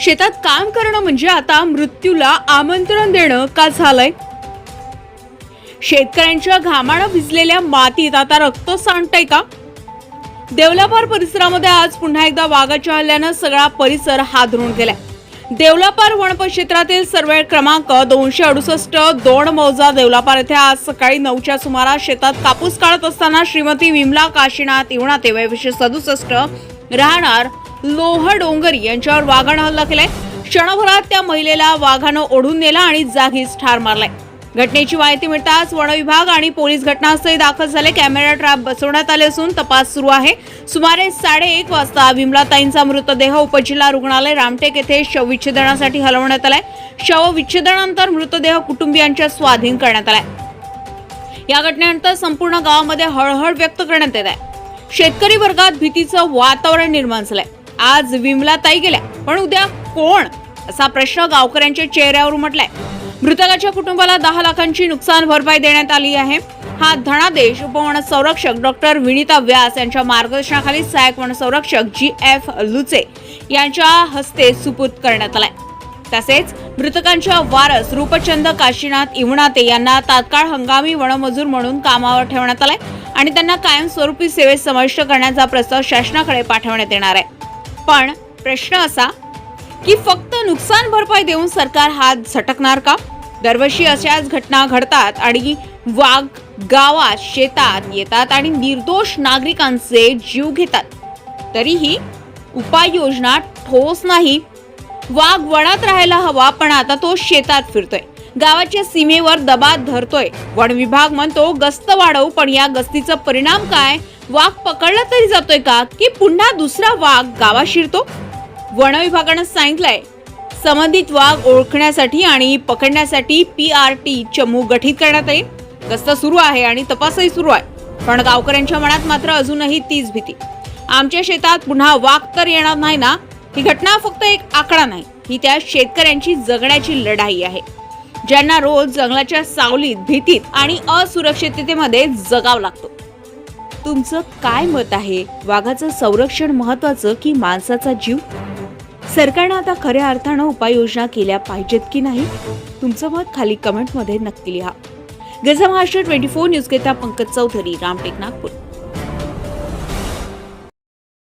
शेतात काम करणं म्हणजे आता मृत्यूला आमंत्रण देणं का झालंय? शेतकऱ्यांच्या घामानं भिजलेल्या मातीत आता रक्त सांडतंय का? देवलापार परिसरामध्ये आज पुन्हा एकदा वाघाच्या हल्ल्यानं सगळा परिसर हादरून गेलाय. देवलापार वनपक्षेत्रातील सर्वे क्रमांक दोनशे अडुसष्ट दोन मौजा देवलापार येथे आज सकाळी नऊच्या सुमारास शेतात कापूस काढत असताना श्रीमती विमला काशीनाथ इवणाते वयविषय सदुसष्ट राहणार लोह डोंगरी यांच्यावर वाघानं हल्ला केलाय. क्षणभरात त्या महिलेला वाघानं ओढून नेला आणि जागीच ठार मारलाय. घटनेची माहिती मिळताच वनविभाग आणि पोलीस घटनास्थळी दाखल झाले. कॅमेरा ट्रॅप बसवण्यात आले असून तपास सुरू आहे. सुमारे साडेएक वाजता विमलाताईंचा मृतदेह उपजिल्हा रुग्णालय रामटेक येथे शवविच्छेदनासाठी हलवण्यात आलाय. शवविच्छेदनानंतर मृतदेह कुटुंबियांच्या स्वाधीन करण्यात आलाय. या घटनेनंतर संपूर्ण गावामध्ये हळहळ व्यक्त करण्यात येत आहे. शेतकरी वर्गात भीतीचं वातावरण निर्माण झालंय. आज विमलाताई गेल्या. पण उद्या कोण? असा प्रश्न गावकऱ्यांच्या चेहऱ्यावर उमटलाय. मृतकाच्या कुटुंबाला दहा लाखांची नुकसान भरपाई देण्यात आली आहे. हा धनादेश उपवन संरक्षक डॉक्टर विनिता व्यास यांच्या मार्गदर्शनाखाली सहाय्यक वन संरक्षक जी एफ लुचे यांच्या हस्ते सुपूर्द करण्यात आलाय. तसेच मृतकांच्या वारस रूपचंद काशीनाथ इवणाते यांना तात्काळ हंगामी वनमजूर म्हणून कामावर ठेवण्यात आलाय आणि त्यांना कायमस्वरूपी सेवेत समाविष्ट करण्याचा प्रस्ताव शासनाकडे पाठवण्यात येणार आहे. पण प्रश्न असा की फक्त नुकसान भरपाई देऊन सरकार हात झटकणार का? दरवर्षी अशाच घटना घडतात आणि वाघ गावात शेतात येतात आणि निर्दोष नागरिकांचे जीव घेतात. तरीही उपाययोजना ठोस नाही. वाघ वनात राहायला हवा पण आता तो शेतात फिरतोय. गावाच्या सीमेवर दबा धरतोय. वन विभाग म्हणतो गस्त वाढवू पण या गस्तीचा परिणाम काय? वाघ पकडला तरी जातोय का? की पुन्हा दुसरा वाघ गावात शिरतो? वन विभागानं सांगितलंय संबंधित वाघ ओळखण्यासाठी आणि पकडण्यासाठी पी आर टी चमू गठीत करण्यात येईल. गस्त सुरू आहे आणि तपासही सुरू आहे. पण गावकऱ्यांच्या मनात मात्र अजूनही तीच भीती. आमच्या शेतात पुन्हा वाघ तर येणार नाही ना? ही घटना फक्त एक आकडा नाही. ही त्या शेतकऱ्यांची जगण्याची लढाई आहे. ज्यांना रोज जंगलाच्या सावलीत भीतीत आणि असुरक्षिततेमध्ये जगावं लागतो. तुमचं काय मत आहे? वाघाचं संरक्षण महत्वाचं की माणसाचा जीव? सरकारनं आता खऱ्या अर्थानं उपाययोजना केल्या पाहिजेत की नाही? तुमचं मत खाली कमेंटमध्ये नक्की लिहा. गजा महाराष्ट्र ट्वेंटी फोर न्यूज घेता पंकज चौधरी रामटेक नागपूर.